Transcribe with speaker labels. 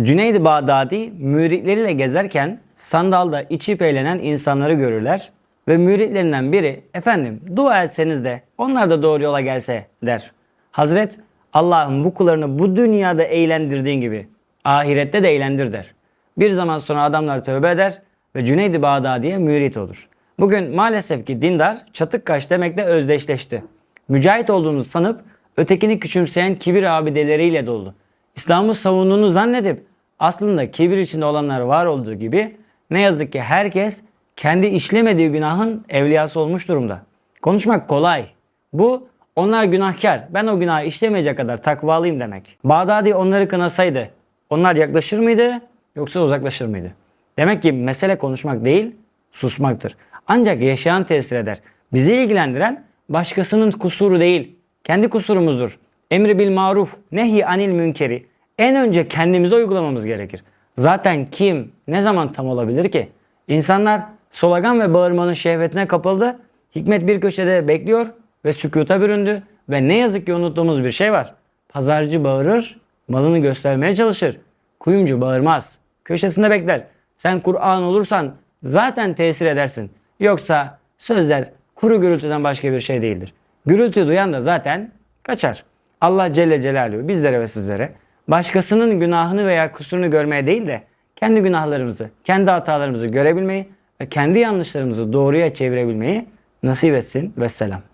Speaker 1: Cüneyd-i Bağdadi müritleriyle gezerken sandalda içip eğlenen insanları görürler ve müritlerinden biri efendim dua etseniz de onlar da doğru yola gelse der. Hazret Allah'ın bu kullarını bu dünyada eğlendirdiğin gibi ahirette de eğlendir der. Bir zaman sonra adamlar tövbe eder ve Cüneyd-i Bağdadi'ye mürit olur. Bugün maalesef ki dindar çatık kaş demekle özdeşleşti. Mücahit olduğunu sanıp ötekini küçümseyen kibir abideleriyle dolu. İslam'ı savunduğunu zannedip aslında kibir içinde olanlar var olduğu gibi ne yazık ki herkes kendi işlemediği günahın evliyası olmuş durumda. Konuşmak kolay. Bu onlar günahkar. Ben o günahı işlemeyecek kadar takvalıyım demek. Bağdadi onları kınasaydı onlar yaklaşır mıydı yoksa uzaklaşır mıydı? Demek ki mesele konuşmak değil susmaktır. Ancak yaşayan tesir eder. Bizi ilgilendiren başkasının kusuru değil, kendi kusurumuzdur. Emri bil maruf, nehi anil münkeri. En önce kendimize uygulamamız gerekir. Zaten kim, ne zaman tam olabilir ki? İnsanlar slogan ve bağırmanın şehvetine kapıldı. Hikmet bir köşede bekliyor ve sükuta büründü. Ve ne yazık ki unuttuğumuz bir şey var. Pazarcı bağırır, malını göstermeye çalışır. Kuyumcu bağırmaz. Köşesinde bekler. Sen Kur'an olursan zaten tesir edersin. Yoksa sözler kuru gürültüden başka bir şey değildir. Gürültü duyan da zaten kaçar. Allah Celle Celaluhu bizlere ve sizlere başkasının günahını veya kusurunu görmeye değil de kendi günahlarımızı, kendi hatalarımızı görebilmeyi ve kendi yanlışlarımızı doğruya çevirebilmeyi nasip etsin. Vesselam.